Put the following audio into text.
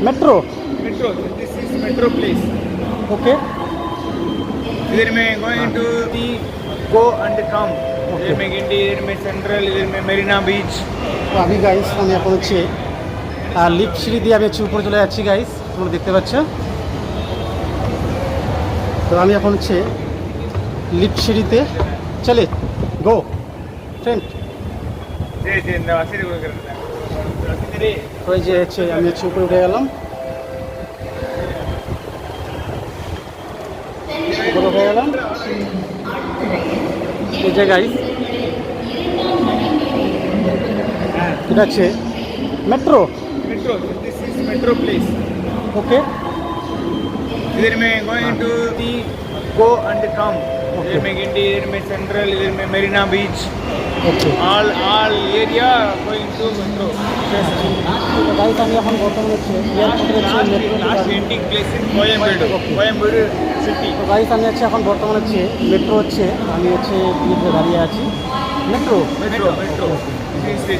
Metro? Metro. This is Metro place. Okay. Here may go into the go and come. Okay. Here may Gindi, here may Central, here may Marina Beach. আমি guys আমি এখন হচ্ছে lip সিঁড়ি দিয়ে আমি হচ্ছে উপরে চলে যাচ্ছি গাইস তোমরা দেখতে পাচ্ছ তো আমি এখন হচ্ছে লিপ সিঁড়িতে চলে গো ফ্রেন্ড জি জি ওই যে হচ্ছে আমি হচ্ছে উপরে উঠে গেলাম উপরে উঠে গেলাম এই যে গাইস এটা হচ্ছে metro metro. This is metro place. Okay इधर में going to the go and come. Okay. इधर में गिंडी इधर में सेंट्रल इधर में Mirena beach okay to metro. Guys আমি এখন বর্তমানে হচ্ছে Last, metro Coimbatore. Okay. Coimbatore city. তো গাইস আমি এখন বর্তমানে হচ্ছে মেট্রো হচ্ছে আমি হচ্ছে দাঁড়িয়ে আছি মেট্রো is the